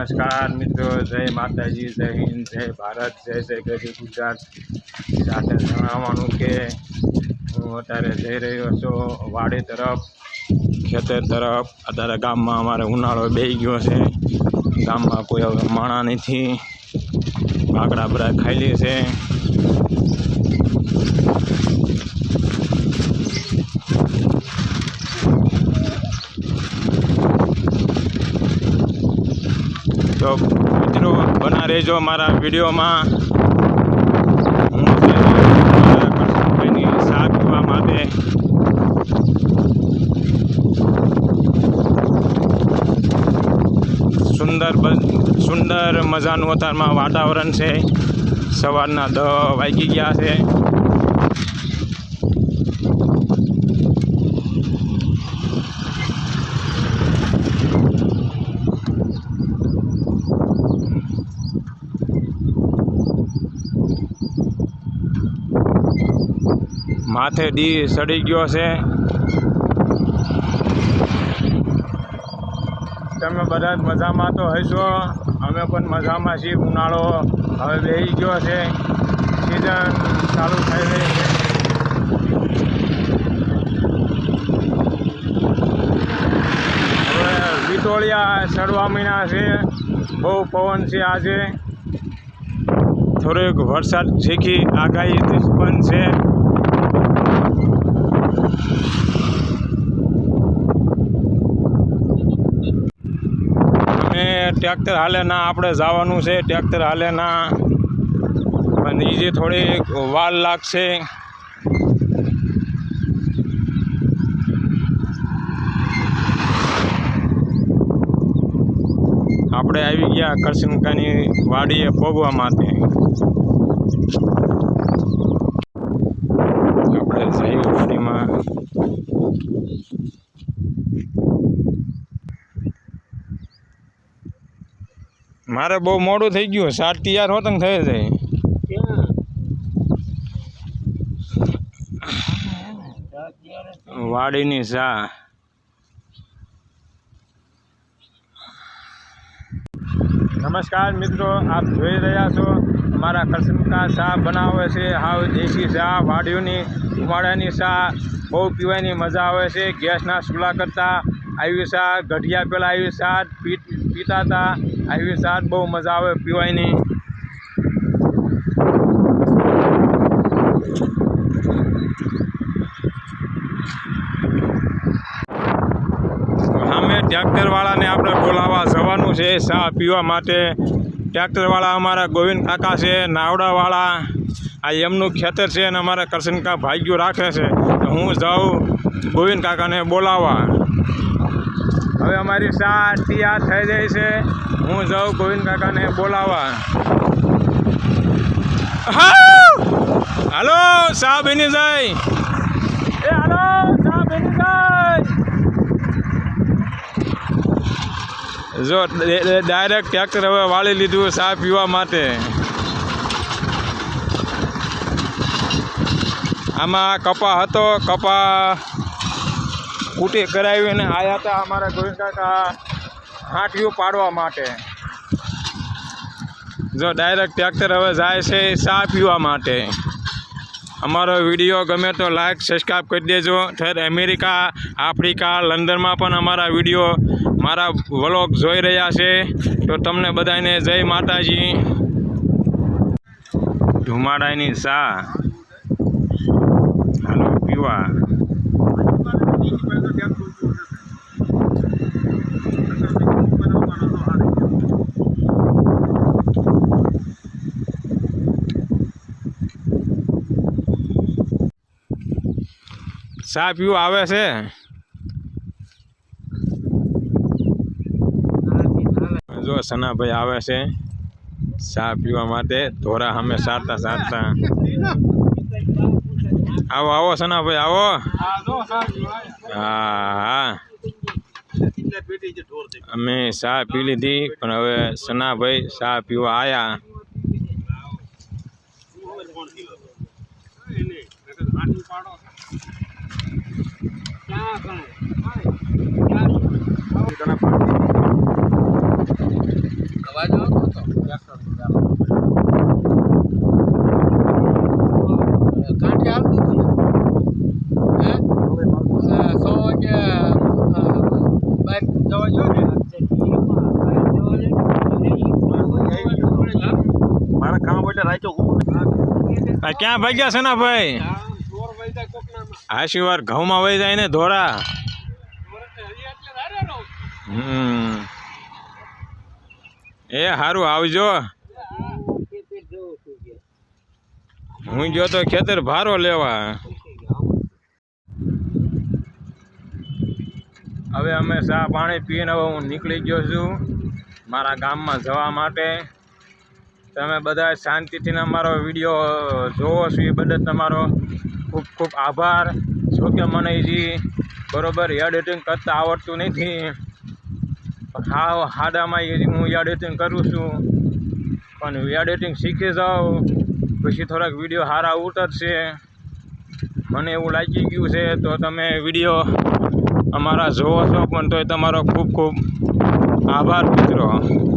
નમસ્કાર મિત્રો, જય માતાજી, જય હિન્દ, જય ભારત, જય જય ગરી ગુજરાત. સાથે જણાવવાનું કે હું અત્યારે જઈ રહ્યો છું વાડી તરફ, ખેતર તરફ. અત્યારે ગામમાં અમારે ઉનાળો બેસી ગયો છે. ગામમાં કોઈ હવે માણા નથી. કાકડા બધા ખાઈ લે છે. તો મિત્રો, બના રહેજો મારા વિડીયોમાં. હું શા પીવા માટે સુંદર સુંદર મજાનું અત્યારમાં વાતાવરણ છે. સવારના દસ વાગી ગયા છે. માથે ડી સડી ગયો છે. તમે બધા જ મજામાં તો હશો? અમે પણ મજામાં છીએ, ઉનાળો હવે બેસી ગયો છે. સિઝન ચાલુ થઈ રહી છે. હવે વિટોળિયા સડવા મહિના છે. બહુ પવન છે આજે. થોડોક વરસાદ શીખી, આગાહી પણ છે અમે ટ્રેક્ટર હાલે ના, આપણે જવાનું છે, ટ્રેક્ટર હાલે ના. અને એ જે થોડીક વાર લાગશે. આપણે આવી ગયા કરશનકાની વાડીએ ભોગવા માટે. આપણે જઈ વાડીમાં. મારે બહુ મોડું થઈ ગયું. સાત તૈયાર હોત ને થઈ જાય. વાડીની શા નમસ્કાર મિત્રો, આપ જોઈ રહ્યા છો અમારા કસમકા શા બનાવે છે. હાવ દેશી શા વાડીઓની ઉમાળાની શા બહુ પીવાની મજા આવે છે. ગેસના ચૂલા કરતાં આવી શા ગઢિયા પહેલાં આવી પી પીતા હતા આવી સાત બહુ મજા આવે પીવાની સામે ટ્રેક્ટરવાળાને આપણે બોલાવવા જવાનું છે ચા પીવા માટે. ટ્રેક્ટરવાળા અમારા ગોવિંદ કાકા છે, નાવડાવાળા. આ એમનું ખેતર છે અને અમારા કરશનકા ભાગ્યો રાખે છે. હું જાઉં ગોવિંદ કાકાને બોલાવવા. હવે અમારી ચા તૈયાર થઈ જાય છે. હું જાઉં ગોવિંદ કાકાને બોલાવવા. હાલો ચા બેની જાય. એ હાલો ચા બની જાય. જો ડાયરેક્ટ ટ્રેક્ટર હવે વાળી લીધું ચા પીવા માટે. આમાં કપા હતો, કપા કૂટી કરાવીને આવ્યા હતા અમારા ગોવિંદકાકા હાંટિયું પાડવા માટે. જો ડાયરેક્ટ ટ્રેક્ટર હવે જાય છે ચા પીવા માટે. અમારો વીડિયો ગમે તો લાઈક સબસ્ક્રાઈબ કરી દેજો. ઠેર અમેરિકા, આફ્રિકા, લંડનમાં પણ અમારા વીડિયો, મારા વ્લોગ જોઈ રહ્યા છે. તો તમને બધાને જય માતાજી. ધુમાડાની ચા. હાલો, પીવા. ચા પીવું આવે છે? જો સનાભાઈ આવે છે ચા પીવા માટે. ધોરા અમે સારતા સારતા. આવો આવો સનાભાઈ આવો. હા અમે ચા પી લીધી પણ હવે સનાભાઈ ચા પીવા આવ્યા અવાજ આવતો હતો કાંઠે આવતું હતું ને હે અ, સો વાગે અ, બાઈક જવા જો ને આ ક્યાં ભાગ્યા છે ને ભાઈ? આશી વાર ઘઉંમાં વહી જાય ને ધોરા હમ. એ સારું આવજો. હું ગયો તો ખેતર ભારો લેવા. હવે અમે ચા પાણી પીને હવે હું નીકળી ગયો છું મારા ગામમાં જવા માટે. તમે બધા શાંતિથી અમારો વીડિયો જોવો છો, એ બદલ તમારો ખૂબ ખૂબ આભાર. જોકે મને હજી બરોબર એડિટિંગ કરતાં આવડતું નથી. પણ હા હાદામાં એ હું એડિટિંગ કરું છું. પણ એડિટિંગ શીખી જાઉં પછી થોડાક વીડિયો સારા ઉતરશે. મને એવું લાગી ગયું છે, તો તમે વીડિયો અમારા જોવો છો, પણ તોય તમારો ખૂબ ખૂબ આભાર મિત્રો.